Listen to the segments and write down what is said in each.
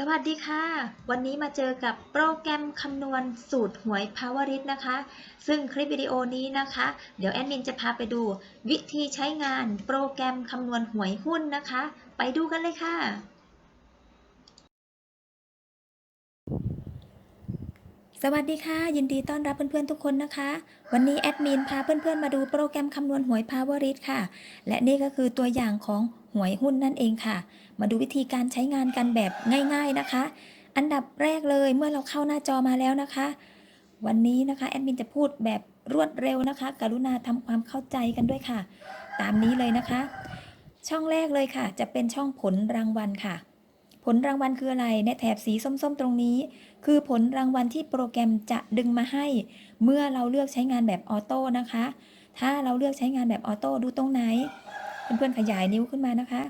สวัสดีค่ะ วันนี้มาเจอกับโปรแกรมคำนวณสูตรหวย Powerit นะคะ ซึ่งคลิปวิดีโอนี้นะคะ เดี๋ยวแอดมินจะพาไปดู วิธีใช้งานโปรแกรมคำนวณหวยหุ้นนะคะ ไปดูกันเลยค่ะ สวัสดีค่ะ ยินดีต้อนรับเพื่อนๆทุกคนนะคะ วันนี้แอดมินพาเพื่อนๆมาดูโปรแกรมคำนวณหวย Powerit ค่ะ และนี่ก็คือตัวอย่างของ วยหุ้นนั่นเองค่ะ มาดูวิธีการใช้งานกันแบบง่าย ๆนะคะ อันดับแรกเลยเมื่อเราเข้าหน้าจอมาแล้วนะคะ วันนี้นะคะแอดมินจะพูดแบบรวดเร็วนะคะ กรุณาทำความเข้าใจกันด้วยค่ะ ตามนี้เลยนะคะ ช่องแรกเลยค่ะ จะเป็นช่องผลรางวัลค่ะ ผลรางวัลคืออะไรในแถบสีส้มๆ ตรงนี้ คือผลรางวัลที่โปรแกรมจะดึงมาให้ เมื่อเราเลือกใช้งานแบบออโต้นะคะ ถ้าเราเลือกใช้งานแบบออโต้ดูตรงไหน เพื่อนๆขยายนิ้วขึ้นมานะคะ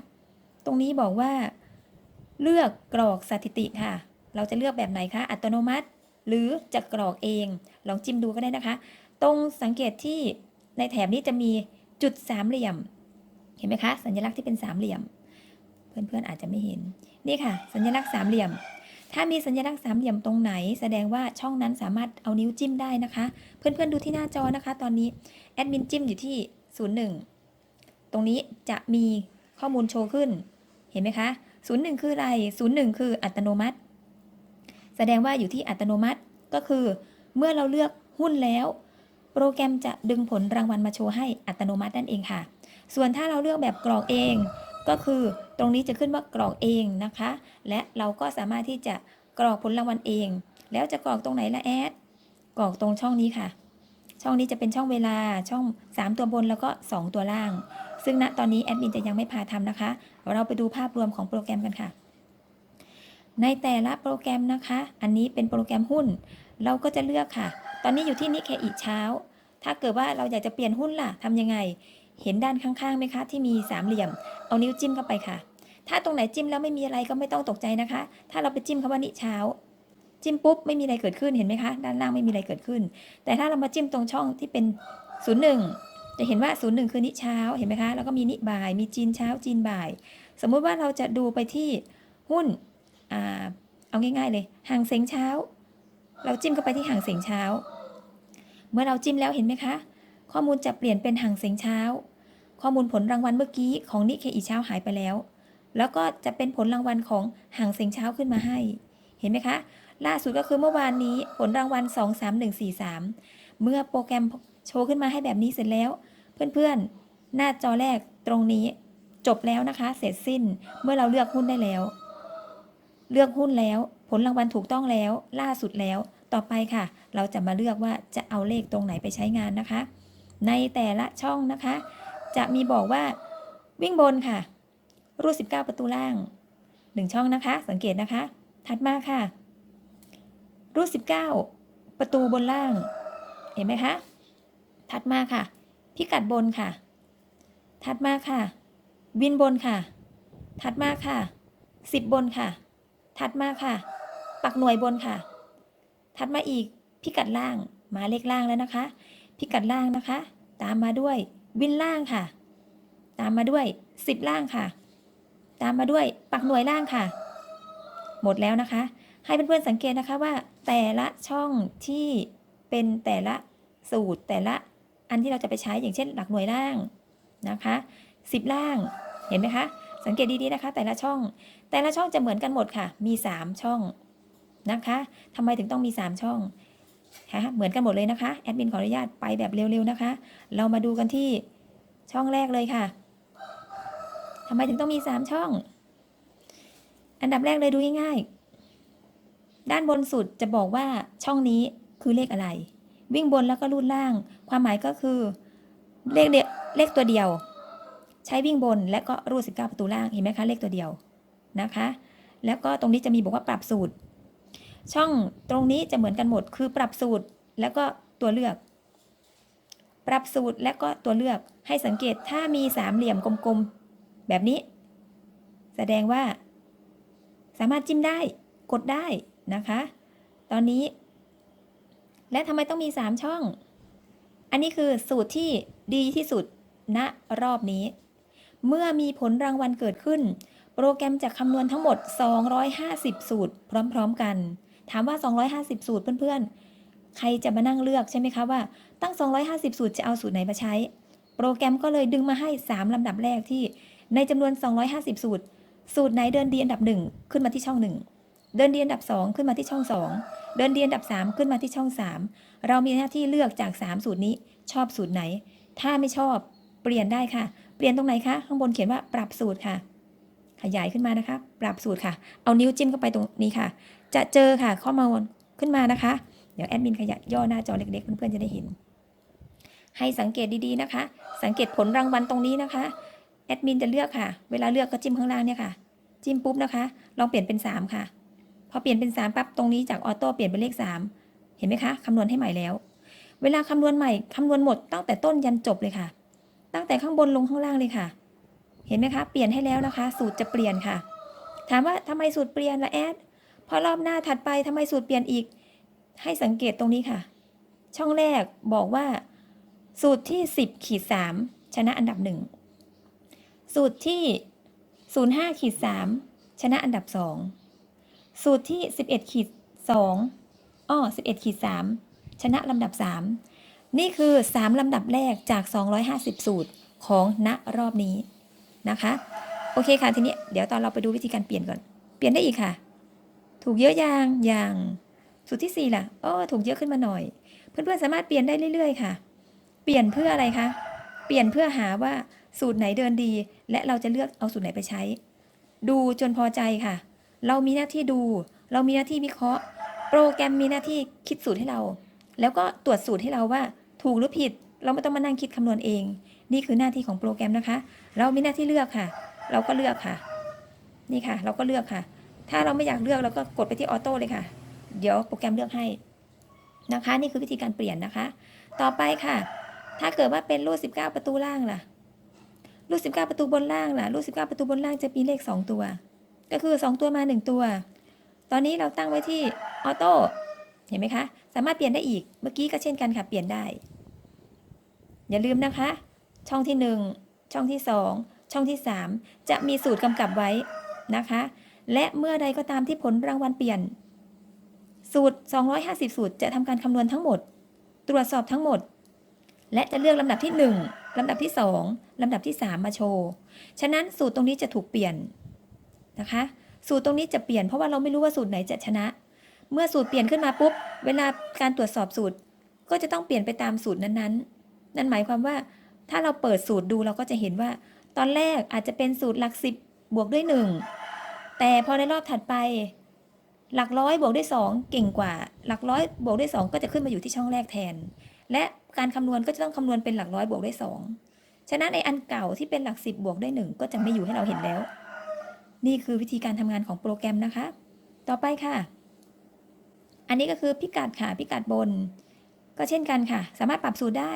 ตรงนี้บอกว่า เลือกกรอกสถิติค่ะ เราจะเลือกแบบไหนคะ อัตโนมัติ หรือจะกรอกเอง ลองจิ้มดูก็ได้นะคะ ตรงสังเกตที่ในแถบนี้จะมีจุดสามเหลี่ยม เห็นไหมคะ สัญลักษณ์ที่เป็นสามเหลี่ยม เพื่อนๆอาจจะไม่เห็น นี่ค่ะ สัญลักษณ์สามเหลี่ยม ถ้ามีสัญลักษณ์สามเหลี่ยมตรงไหน แสดงว่าช่องนั้นสามารถเอานิ้วจิ้มได้นะคะ เพื่อนๆดูที่หน้าจอนะคะ ตอนนี้แอดมินจิ้มอยู่ที่ 01 ตรงนี้จะมีข้อมูลโชว์ขึ้น เห็นไหมคะ 01 คืออะไร 01 คืออัตโนมัติ แสดงว่าอยู่ที่อัตโนมัติก็คือ เมื่อเราเลือกหุ้นแล้ว โปรแกรมจะดึงผลรางวัลมาโชว์ให้อัตโนมัตินั่นเองค่ะ ส่วนถ้าเราเลือกแบบกรอกเอง ก็คือตรงนี้จะขึ้นว่ากรอกเองนะคะ และเราก็สามารถที่จะกรอกผลรางวัลเอง แล้วจะกรอกตรงไหนละแอด กรอกตรงช่องนี้ค่ะ ช่องนี้จะเป็นช่องเวลาช่อง 3 ตัวบนแล้วก็ 2 ตัวล่าง ซึ่งณตอนนี้แอดมินจะยังไม่พาทำนะคะ เราไปดูภาพรวมของโปรแกรมกันค่ะ ในแต่ละโปรแกรมนะคะ อันนี้เป็นโปรแกรมหุ้น เราก็จะเลือกค่ะ ตอนนี้อยู่ที่นิเคอีเช้า ถ้าเกิดว่าเราอยากจะเปลี่ยนหุ้นล่ะทำยังไง เห็นด้านข้างๆไหมคะ ที่มีสามเหลี่ยม เอานิ้วจิ้มเข้าไปค่ะ ถ้าตรงไหนจิ้มแล้วไม่มีอะไรก็ไม่ต้องตกใจนะคะ ถ้าเราไปจิ้มคำว่านิเช้าจิ้มปุ๊บไม่มีอะไรเกิดขึ้นเห็นไหมคะ ด้านล่างไม่มีอะไรเกิดขึ้น แต่ถ้าเรามาจิ้มตรงช่องที่เป็น 01 จะเห็นว่า 01 คือนิเช้าเห็นไหมคะแล้วก็มีนิบ่าย มีจีนเช้าจีนบ่าย สมมุติว่าเราจะดูไปที่หุ้นอ่าเอาง่ายๆเลยห่างเสงเช้า เราจิ้มเข้าไปที่ห่างเสงเช้า เมื่อเราจิ้มแล้วเห็นไหมคะ ข้อมูลจะเปลี่ยนเป็นห่างเสงเช้า ข้อมูลผลรางวัลเมื่อกี้ของนิเคอีเช้าหายไปแล้ว แล้วก็จะเป็นผลรางวัลของห่างเสงเช้าขึ้นมาให้ เห็นไหมคะ ล่าสุดก็คือเมื่อวานนี้ผลรางวัล 23143 เมื่อโปรแกรมโชว์ขึ้นมาให้แบบนี้เสร็จแล้ว เพื่อนๆ หน้าจอแรกตรงนี้ จบแล้วนะคะ เสร็จสิ้นเมื่อเราเลือกหุ้นได้แล้ว เลือกหุ้นแล้ว ผลรางวัลถูกต้องแล้ว ล่าสุดแล้ว ต่อไปค่ะ เราจะมาเลือกว่าจะเอาเลขตรงไหนไปใช้งานนะคะ ในแต่ละช่องนะคะ จะมีบอกว่าวิ่งบนค่ะ รูด19 ประตูล่าง 1 ช่องนะคะ สังเกตนะคะ ถัดมาค่ะ รูด19 ประตูบนล่าง เห็นไหมคะ ถัดมาค่ะ พิกัดบนค่ะ ถัดมาค่ะ วินบนค่ะ ถัดมาค่ะ10บบนค่ะ ถัดมาค่ะ ปักหน่วยบนค่ะ ถัดมาอีกพิกัดล่างมาเลขล่างแล้วนะคะ พิกัดล่างนะคะ ตามมาด้วยวินล่างค่ะ ตามมาด้วย10ล่างค่ะ ตามมาด้วยปักหน่วยล่างค่ะ หมดแล้วนะคะ ให้เพื่อนๆสังเกตนะคะว่า แต่ละช่องที่เป็นแต่ละสูตรแต่ละ อันที่เราจะไปใช้อย่างเช่นหลักหน่วยล่างนะคะ10 ล่างเห็นไหมคะสังเกตดีๆนะคะ แต่ละช่อง แต่ละช่องจะเหมือนกันหมดค่ะ มี 3 ช่องนะคะทำไมถึงต้องมี 3 ช่องฮะเหมือนกันหมดเลยนะคะแอดมินขออนุญาตไปแบบเร็วๆนะคะ เรามาดูกันที่ช่องแรกเลยค่ะทำไมถึงต้องมี 3 ช่อง อันดับแรกเลยดูง่ายๆด้านบนสุดจะบอกว่าช่องนี้คือเลขอะไร วิ่งบนแล้วก็รูดล่าง ความหมายก็คือเลขเดียวเลขตัวเดียว ใช้วิ่งบนและก็รูด 19 ประตูล่างเห็นไหมคะเลขตัวเดียวนะคะ แล้วก็ตรงนี้จะมีบอกว่าปรับสูตร ช่องตรงนี้จะเหมือนกันหมด คือปรับสูตรแล้วก็ตัวเลือก ปรับสูตรและก็ตัวเลือกให้สังเกตถ้ามีสามเหลี่ยมกลมๆแบบนี้ แสดงว่า สามารถจิ้มได้กดได้นะคะ ตอนนี้ และทำไมต้องมี 3 ช่อง อันนี้คือสูตรที่ดีที่สุดณรอบนี้ เมื่อมีผลรางวัลเกิดขึ้น โปรแกรมจะคำนวณทั้งหมด 250 สูตร พร้อม ๆ กัน ถามว่า 250 สูตรเพื่อนๆ ใครจะมานั่งเลือกใช่ไหมคะว่าตั้ง 250 สูตรจะเอาสูตรไหนมาใช้ โปรแกรมก็เลยดึงมาให้ 3 ลำดับแรกที่ในจำนวน 250 สูตร สูตรไหนเดินดีอันดับ 1 ขึ้นมาที่ช่อง 1 เดินดีอันดับ 2 ขึ้นมาที่ช่อง 2 เดินดีอันดับ 3 ขึ้นมาที่ช่อง 3 เรามีหน้าที่เลือกจาก 3 สูตรนี้ ชอบสูตรไหน ถ้าไม่ชอบเปลี่ยนได้ค่ะ เปลี่ยนตรงไหนคะ ข้างบนเขียนว่าปรับสูตรค่ะ ขยายขึ้นมานะคะ ปรับสูตรค่ะ เอานิ้วจิ้มเข้าไปตรงนี้ค่ะ จะเจอค่ะข้อมูลขึ้นมานะคะ เดี๋ยวแอดมินขยายย่อหน้าจอเล็กๆ เพื่อนๆจะได้เห็น ให้สังเกตดีๆนะคะ สังเกตผลรางวัลตรงนี้นะคะ แอดมินจะเลือกค่ะ เวลาเลือกก็จิ้มข้างล่างเนี่ยค่ะ จิ้มปุ๊บนะคะ ลองเปลี่ยนเป็น 3 ค่ะ พอเปลี่ยนเป็น3ปั๊บตรงนี้จากออโต้เปลี่ยนเป็นเลข 3 เห็นไหมคะคำนวณให้ใหม่แล้ว เวลาคำนวณใหม่คำนวณหมดตั้งแต่ต้นยันจบเลยค่ะ ตั้งแต่ข้างบนลงข้างล่างเลยค่ะ เห็นไหมคะเปลี่ยนให้แล้วนะคะ สูตรจะเปลี่ยนค่ะ ถามว่าทำไมสูตรเปลี่ยนละแอดพอรอบหน้าถัดไปทำไมสูตรเปลี่ยนอีก ให้สังเกตตรงนี้ค่ะ ช่องแรกบอกว่า สูตรที่ 10ขีด3ชนะอันดับ 1 สูตรที่ 05ขีด3ชนะอันดับ 2 สูตรที่ 11ขีด2อ้อ11ขีด3ชนะลำดับ 3 นี่คือ 3 ลำดับแรกจาก 250 สูตรของณรอบนี้นะคะ โอเคค่ะทีนี้เดี๋ยวตอนเราไปดูวิธีการเปลี่ยนก่อน เปลี่ยนได้อีกค่ะ ถูกเยอะยังยังสูตรที่ 4 ล่ะอ้อถูกเยอะขึ้นมาหน่อย เพื่อนๆสามารถเปลี่ยนได้เรื่อยๆค่ะ เปลี่ยนเพื่ออะไรคะเปลี่ยนเพื่อหาว่าสูตรไหนเดินดี และเราจะเลือกเอาสูตรไหนไปใช้ ดูจนพอใจค่ะ เรามีหน้าที่ดู เรามีหน้าที่วิเคราะห์ โปรแกรมมีหน้าที่คิดสูตรให้เรา แล้วก็ตรวจสูตรให้เราว่า ถูกหรือผิด เราไม่ต้องมานั่งคิดคำนวณเอง นี่คือหน้าที่ของโปรแกรมนะคะ เรามีหน้าที่เลือกค่ะ เราก็เลือกค่ะ นี่ค่ะ เราก็เลือกค่ะ ถ้าเราไม่อยากเลือกเราก็กดไปที่ออโต้เลยค่ะ เดี๋ยวโปรแกรมเลือกให้นะคะ นี่คือวิธีการเปลี่ยนนะคะ ต่อไปค่ะ ถ้าเกิดว่าเป็นรูด19 ประตูล่างล่ะรูด19 ประตูบนล่างล่ะรูด19 ประตูบนล่างจะมีเลข 2 ตัว ก็คือ 2 ตัวมา 1 ตัว ตอนนี้เราตั้งไว้ที่ออโต้เห็นไหมคะ สามารถเปลี่ยนได้อีกเมื่อกี้ก็เช่นกันค่ะ เปลี่ยนได้ อย่าลืมนะคะ ช่องที่ 1 ช่องที่ 2 ช่องที่ 3 จะมีสูตรกำกับไว้นะคะ และเมื่อใดก็ตามที่ผลรางวัลเปลี่ยน สูตร 250 สูตรจะทำการคำนวณทั้งหมด ตรวจสอบทั้งหมด และจะเลือกลำดับที่ 1ลำดับที่ 2ลำดับที่ 3 มาโชว์ ฉะนั้นสูตรตรงนี้จะถูกเปลี่ยน นะคะ สูตรตรงนี้จะเปลี่ยนเพราะว่าเราไม่รู้ว่าสูตรไหนจะชนะ เมื่อสูตรเปลี่ยนขึ้นมาปุ๊บ เวลาการตรวจสอบสูตร ก็จะต้องเปลี่ยนไปตามสูตรนั้นๆ นั่นหมายความว่า ถ้าเราเปิดสูตรดูเราก็จะเห็นว่า ตอนแรกอาจจะเป็นสูตรหลักสิบบวกด้วย 1 แต่พอในรอบถัดไป หลักร้อยบวกด้วย 2 เก่งกว่า หลักร้อยบวกด้วย 2 ก็จะขึ้นมาอยู่ที่ช่องแรกแทน และการคำนวณก็จะต้องคำนวณเป็นหลักร้อยบวกด้วย 2 ฉะนั้นไออันเก่าที่เป็นหลัก 10 บวกด้วย 1 ก็จะไม่อยู่ให้เราเห็นแล้ว นี่คือวิธีการทำงานของโปรแกรมนะคะ ต่อไปค่ะ อันนี้ก็คือพิกัดค่ะ พิกัดบน ก็เช่นกันค่ะ สามารถปรับสูตรได้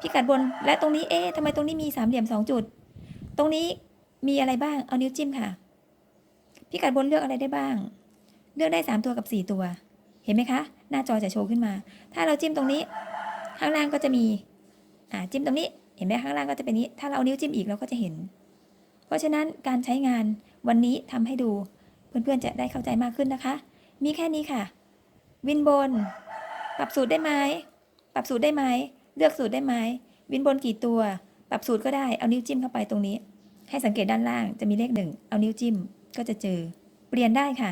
พิกัดบน และตรงนี้เอ๊ะทำไมตรงนี้มีสามเหลี่ยม2จุด ตรงนี้มีอะไรบ้าง เอานิ้วจิ้มค่ะ พิกัดบนเลือกอะไรได้บ้าง เลือกได้ 3 ตัวกับ 4 ตัว เห็นไหมคะ หน้าจอจะโชว์ขึ้นมา ถ้าเราจิ้มตรงนี้ ข้างล่างก็จะมี อ่า จิ้มตรงนี้ เห็นไหมข้างล่างก็จะเป็นนี้ ถ้าเราเอานิ้วจิ้มอีกเราก็จะเห็น เพราะฉะนั้นการใช้งาน วันนี้ทำให้ดู เพื่อนๆจะได้เข้าใจมากขึ้นนะคะ มีแค่นี้ค่ะ วินบน ปรับสูตรได้ไหมปรับสูตรได้ไหมเลือกสูตรได้ไหมวินบนกี่ตัว ปรับสูตรก็ได้เอานิ้วจิ้มเข้าไปตรงนี้ ให้สังเกตด้านล่างจะมีเลขหนึ่งเอานิ้วจิ้มก็จะเจอ เปลี่ยนได้ค่ะ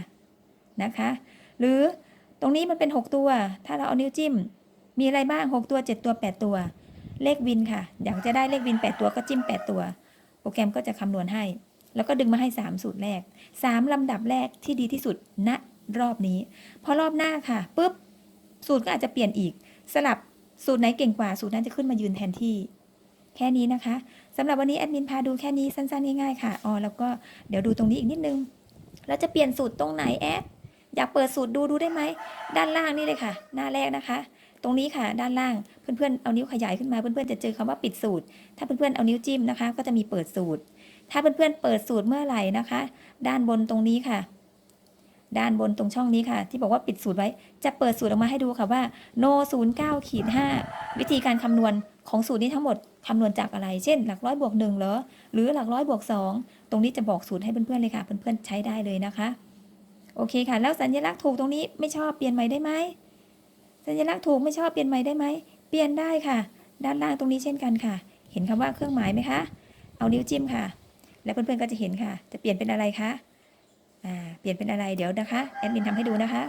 นะคะ หรือตรงนี้มันเป็น 6 ตัว ถ้าเราเอานิ้วจิ้ม มีอะไรบ้าง 6 ตัว 7 ตัว 8 ตัว เลขวินค่ะ อยากจะได้เลขวิน 8 ตัวก็จิ้ม 8 ตัว โปรแกรมก็จะคำนวณให้ แล้วก็ดึงมาให้ 3 สูตรแรก 3 ลำดับแรกที่ดีที่สุดณรอบนี้ พอรอบหน้าค่ะปุ๊บสูตรก็อาจจะเปลี่ยนอีก สลับสูตรไหนเก่งกว่า สูตรนั้นจะขึ้นมายืนแทนที่ แค่นี้นะคะสำหรับวันนี้แอดมินพาดูแค่นี้สั้นๆง่ายๆค่ะอ๋อแล้วก็เดี๋ยวดูตรงนี้อีกนิดนึงเราจะเปลี่ยนสูตรตรงไหนแอดอยากเปิดสูตรดูดูได้ไหมด้านล่างนี่เลยค่ะ หน้าแรกนะคะ ตรงนี้ค่ะด้านล่างเพื่อนๆเอานิ้วขยายขึ้นมาเพื่อนๆจะเจอคำว่าปิดสูตร ถ้าเพื่อนๆเอานิ้วจิ้มนะคะ ก็จะมีเปิดสูตร ถ้าเพื่อนๆเปิดสูตรเมื่อไหร่นะคะ ด้านบนตรงนี้ค่ะ ด้านบนตรงช่องนี้ค่ะ ที่บอกว่าปิดสูตรไว้ จะเปิดสูตรออกมาให้ดูค่ะว่า no 0 9ขีด5วิธีการคำนวณของสูตรนี้ทั้งหมดคำนวณจากอะไร เช่น หลักร้อยบวกหนึ่งเหรอ หรือหลักร้อยบวกสองตรงนี้จะบอกสูตรให้เพื่อนๆเลยค่ะ เพื่อนๆใช้ได้เลยนะคะ โอเคค่ะ แล้วสัญลักษณ์ถูกตรงนี้ไม่ชอบเปลี่ยนใหม่ได้ไหม สัญลักษณ์ถูกไม่ชอบเปลี่ยนใหม่ได้ไหม เปลี่ยนได้ค่ะ ด้านล่างตรงนี้เช่นกันค่ะ เห็นคำว่าเครื่องหมายไหมคะ เอานิ้วจิ้มค่ะ แล้วเพื่อนๆก็จะเห็นค่ะ จะเปลี่ยนเป็นอะไรคะอ่าเปลี่ยนเป็นอะไรเดี๋ยวนะคะแอดมินทำให้ดูนะคะ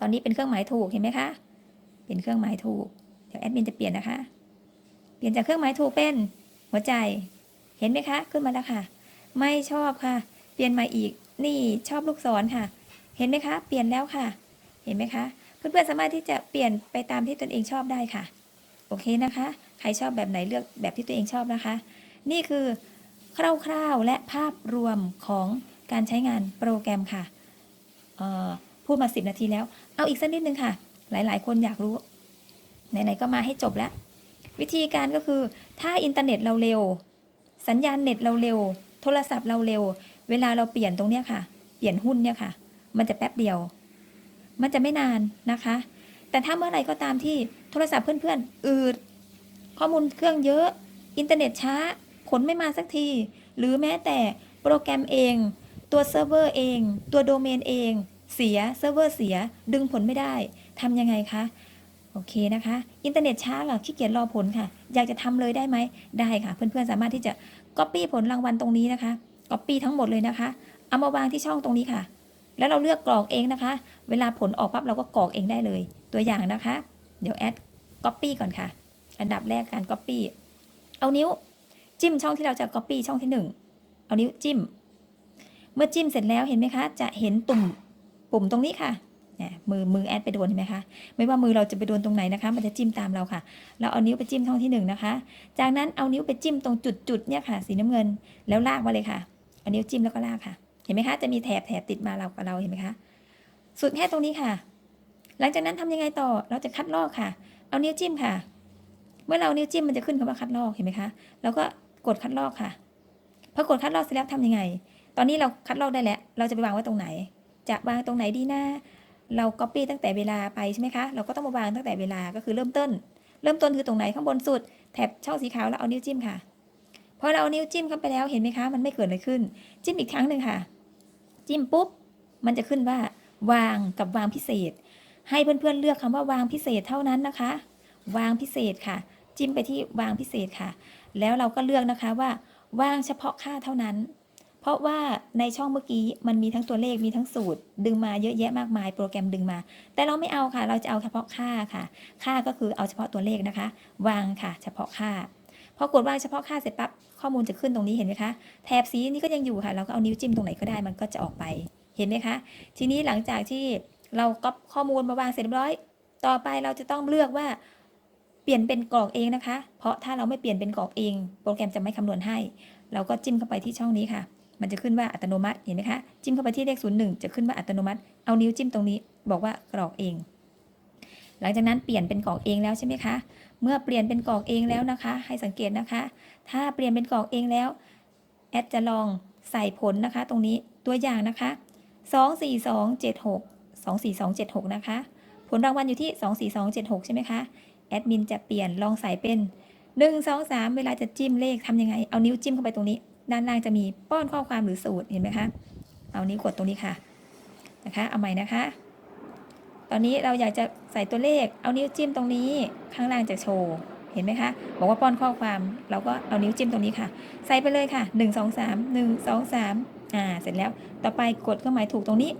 ตอนนี้เป็นเครื่องหมายถูกเห็นไหมคะเป็นเครื่องหมายถูกเดี๋ยวแอดมินจะเปลี่ยนนะคะ เปลี่ยนจากเครื่องหมายถูกเป็นหัวใจเห็นไหมคะ ขึ้นมาแล้วค่ะ ไม่ชอบค่ะ เปลี่ยนม่อีกนี่ชอบลูกศรค่ะ เห็นไหมคะ เปลี่ยนแล้วค่ะ เห็นไหมคะ เพื่อนๆสามารถที่จะเปลี่ยนไปตามที่ตนเองชอบได้ค่ะ โอเคนะคะ ใครชอบแบบไหนเลือกแบบที่ตัวเองชอบนะคะ นี่คือ คร่าวๆ และภาพรวมของการใช้งานโปรแกรมค่ะพูดมา 10 นาทีแล้ว เอาอีกสักนิดนึงค่ะ หลายๆ คนอยากรู้ ไหน ๆ ก็มาให้จบแล้ว วิธีการก็คือ ถ้าอินเทอร์เน็ตเราเร็ว สัญญาณเน็ตเราเร็ว โทรศัพท์เราเร็ว เวลาเราเปลี่ยนตรงเนี้ยค่ะ เปลี่ยนหุ้นเนี่ยค่ะ มันจะแป๊บเดียว มันจะไม่นานนะคะ แต่ถ้าเมื่อไหร่ก็ตามที่โทรศัพท์เพื่อนๆอืดข้อมูลเครื่องเยอะ อินเทอร์เน็ตช้า ลไม่มาสักที หรือแม้แต่โปรแกรมเอง ตัวเซิร์ฟเวอร์เอง ตัวโดเมนเอง เสียเซิร์ฟเวอร์เสียดึงผลไม่ได้ทำยังไงคะโอเคนะคะ อินเทอร์เน็ตช้าค่ะขี้เกียจรอผลค่ะ อยากจะทำเลยได้ไหมได้ค่ะ เพื่อนๆสามารถที่จะ Copy ผลรางวัลตรงนี้นะคะ Copy ทั้งหมดเลยนะคะ เอามาวางที่ช่องตรงนี้ค่ะ แล้วเราเลือกกรอกเองนะคะ เวลาผลออกปั๊บเราก็กรอกเองได้เลย ตัวอย่างนะคะ เดี๋ยวแอด Copy ก่อนค่ะ อันดับแรกการ Copy เอานิ้ว จิ้มช่องที่เราจะ Copy ช่องที่หนึ่งเอานิ้วจิ้ม เมื่อจิ้มเสร็จแล้วเห็นไหมคะ จะเห็นตุ่มปุ่มตรงนี้ค่ะเนี่ยมือมือแอดไปโดนเห็นไหมคะ ไม่ว่ามือเราจะไปโดนตรงไหนนะคะ มันจะจิ้มตามเราค่ะ เราเอานิ้วไปจิ้มช่องที่หนึ่งนะคะ จากนั้นเอานิ้วไปจิ้มตรงจุดๆเนี่ยค่ะ สีน้ำเงิน แล้วลากมาเลยค่ะ เอานิ้วจิ้มแล้วก็ลากค่ะ เห็นไหมคะ จะมีแถบแถบติดมาเรากับเราเห็นไหมคะ สุดแค่ตรงนี้ค่ะ หลังจากนั้นทำยังไงต่อ เราจะคัดลอกค่ะ เอานิ้วจิ้มค่ะ เมื่อเรานิ้วจิ้มมันจะขึ้นคำว่าคัดลอกเห็นไหมคะ แล้วก็ กดคัดลอกค่ะพอกดคัดลอกเสร็จแล้วทำยังไง ตอนนี้เราคัดลอกได้แล้ว เราจะไปวางไว้ตรงไหน จะวางตรงไหนดีนะเรา copy ตั้งแต่เวลาไปใช่ไหมคะ เราก็ต้องมาวางตั้งแต่เวลาก็คือเริ่มต้น เริ่มต้นคือตรงไหนข้างบนสุด แถบช่องสีขาวแล้วเอานิ้วจิ้มค่ะ พอเราเอานิ้วจิ้มเข้าไปแล้วเห็นไหมคะ มันไม่เกิดอะไรขึ้น จิ้มอีกครั้งหนึ่งค่ะ จิ้มปุ๊บ มันจะขึ้นว่าวางกับวางพิเศษ ให้เพื่อนๆเลือกคำว่าวางพิเศษเท่านั้นนะคะ วางพิเศษค่ะ จิ้มไปที่วางพิเศษค่ะ แล้วเราก็เลือกนะคะว่าว่างเฉพาะค่าเท่านั้น เพราะว่าในช่องเมื่อกี้มันมีทั้งตัวเลขมีทั้งสูตร ดึงมาเยอะแยะมากมาย โปรแกรมดึงมา แต่เราไม่เอาค่ะ เราจะเอาเฉพาะค่าค่ะ ค่าก็คือเอาเฉพาะตัวเลขนะคะ วางค่ะ เฉพาะค่าพอกดวางเฉพาะค่าเสร็จปั๊บข้อมูลจะขึ้นตรงนี้เห็นไหมคะแถบสีนี้ก็ยังอยู่ค่ะ เราก็เอานิ้วจิ้มตรงไหนก็ได้มันก็จะออกไปเห็นไหมคะ ทีนี้หลังจากที่เราก๊อปข้อมูลมาวางเสร็จเรียบร้อย ต่อไปเราจะต้องเลือกว่า เปลี่ยนเป็นกรอกเองนะคะ เพราะถ้าเราไม่เปลี่ยนเป็นกรอกเอง โปรแกรมจะไม่คำนวณให้ เราก็จิ้มเข้าไปที่ช่องนี้ค่ะ มันจะขึ้นว่าอัตโนมัติ เห็นไหมคะ จิ้มเข้าไปที่เลขศูนย์หนึ่งจะขึ้นว่าอัตโนมัติ เอานิ้วจิ้มตรงนี้ บอกว่ากรอกเอง หลังจากนั้นเปลี่ยนเป็นกรอกเองแล้วใช่ไหมคะ เมื่อเปลี่ยนเป็นกรอกเองแล้วนะคะ ให้สังเกตนะคะ ถ้าเปลี่ยนเป็นกรอกเองแล้ว แอดจะลองใส่ผลนะคะ ตรงนี้ ตัวอย่างนะคะ 24276 24276 นะคะ ผลรางวัลอยู่ที่ 24276 ใช่ไหมคะ ดมินจะเปลี่ยนลองใส่เป็น 1 2 3 เวลาจะจิ้มเลขทำยังไง เอานิ้วจิ้มเข้าไปตรงนี้ ด้านล่างจะมีป้อนข้อความหรือสูตรเห็นไหมคะเอานิ้วกดตรงนี้ค่ะนะคะเอาใหม่นะคะ ตอนนี้เราอยากจะใส่ตัวเลข เอานิ้วจิ้มตรงนี้ข้างล่างจะโชว์เห็นไหมคะบอกว่าป้อนข้อความเราก็เอานิ้วจิ้มตรงนี้ค่ะ ใส่ไปเลยค่ะ 1 2 3 1 2 3อ่าเสร็จแล้วต่อไปกดเครื่องหมายถูกตรงนี้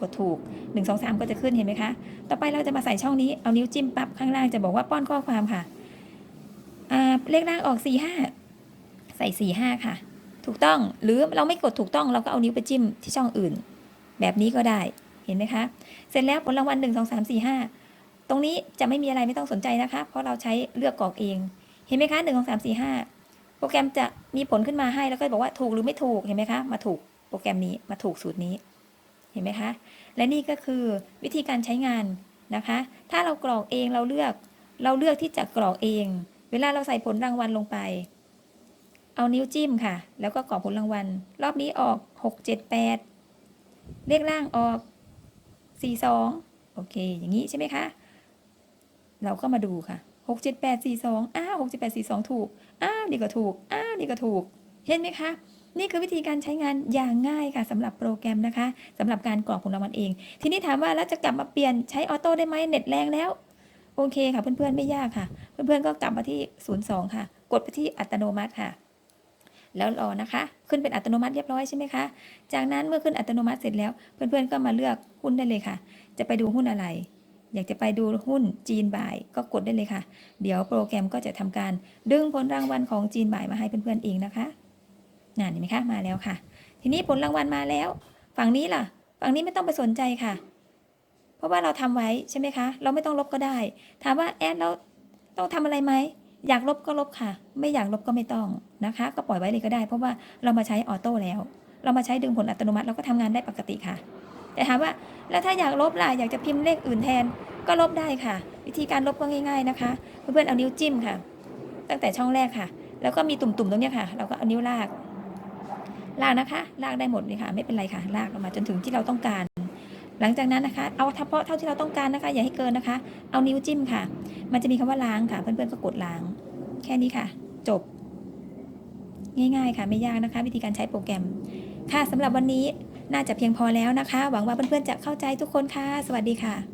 กดถูก 1 2 3 ก็จะขึ้นเห็นไหมคะ ต่อไปเราจะมาใส่ช่องนี้ เอานิ้วจิ้มปั๊บข้างล่างจะบอกว่าป้อนข้อความค่ะ เลขล่างออก 4 5 ใส่ 4 5 ค่ะ ถูกต้อง หรือเราไม่กดถูกต้องเราก็เอานิ้วไปจิ้มที่ช่องอื่น แบบนี้ก็ได้ เห็นไหมคะ เสร็จแล้วผลรางวัล 1 2 3 4 5 ตรงนี้จะไม่มีอะไรไม่ต้องสนใจนะคะ เพราะเราใช้เลือกกรอกเอง เห็นไหมคะ 1 2 3 4 5 โปรแกรมจะมีผลขึ้นมาให้แล้วก็บอกว่าถูกหรือไม่ถูก เห็นไหมคะ มาถูกโปรแกรมนี้ มาถูกสูตรนี้ เห็นไหมคะ และนี่ก็คือวิธีการใช้งานนะคะ ถ้าเรากรอกเองเราเลือก เราเลือกที่จะกรอกเอง เวลาเราใส่ผลรางวัลลงไป เอานิ้วจิ้มค่ะ แล้วก็กรอกผลรางวัล รอบนี้ออก 6 7 8 เลขล่างออก 4 2 โอเค อย่างนี้ใช่ไหมคะ เราก็มาดูค่ะหกเจ็ดแปดสี่สองอ้าวหกเจ็ดแปดสี่สองถูก อ้าวนี่ก็ถูก อ้าวนี่ก็ถูก เห็นไหมคะ นี่คือวิธีการใช้งานอย่างง่ายค่ะสำหรับโปรแกรมนะคะสำหรับการกรอกผลรางวัลเอง ทีนี้ถามว่าแล้วจะกลับมาเปลี่ยนใช้ออโต้ได้ไหมเน็ตแรงแล้ว โอเคค่ะเพื่อนๆไม่ยากค่ะ เพื่อนๆก็กลับมาที่ 02 ค่ะ กดไปที่อัตโนมัติค่ะ แล้วรอนะคะ ขึ้นเป็นอัตโนมัติเรียบร้อยใช่ไหมคะจากนั้นเมื่อขึ้นอัตโนมัติเสร็จแล้ว เพื่อนๆก็มาเลือกหุ้นได้เลยค่ะ จะไปดูหุ้นอะไรอยากจะไปดูหุ้นจีนบ่ายก็กดได้เลยค่ะ เดี๋ยวโปรแกรมก็จะทำการดึงผลรางวัลของจีนบ่ายมาให้เพื่อนๆเองนะคะ นั่นเห็นไหมคะมาแล้วค่ะ ทีนี้ผลรางวัลมาแล้ว ฝั่งนี้ล่ะ ฝั่งนี้ไม่ต้องไปสนใจค่ะ เพราะว่าเราทำไว้ใช่ไหมคะ เราไม่ต้องลบก็ได้ ถามว่าแอดเราต้องทำอะไรไหมอยากลบก็ลบค่ะ ไม่อยากลบก็ไม่ต้องนะคะ ก็ปล่อยไว้เลยก็ได้ เพราะว่าเรามาใช้ออโต้แล้ว เรามาใช้ดึงผลอัตโนมัติเราก็ทำงานได้ปกติค่ะ แต่ถามว่าแล้วถ้าอยากลบล่ะอยากจะพิมพ์เลขอื่นแทนก็ลบได้ค่ะ วิธีการลบก็ง่าย ๆนะคะเพื่อนๆเอานิ้วจิ้มค่ะ ตั้งแต่ช่องแรกค่ะ แล้วก็มีตุ่มๆตรงนี้ค่ะ เราก็เอานิ้วลาก ลากนะคะ ลากได้หมดเลยค่ะ ไม่เป็นไรค่ะ ลากออกมาจนถึงที่เราต้องการ หลังจากนั้นนะคะ เอาเฉพาะเท่าที่เราต้องการนะคะ อย่าให้เกินนะคะ เอานิ้วจิ้มค่ะ มันจะมีคำว่าล้างค่ะ เพื่อนๆก็กดล้าง แค่นี้ค่ะ จบ ง่ายๆ ค่ะ ไม่ยากนะคะ วิธีการใช้โปรแกรม ค่ะสำหรับวันนี้น่าจะเพียงพอแล้วนะคะ หวังว่าเพื่อนๆจะเข้าใจทุกคนค่ะ สวัสดีค่ะ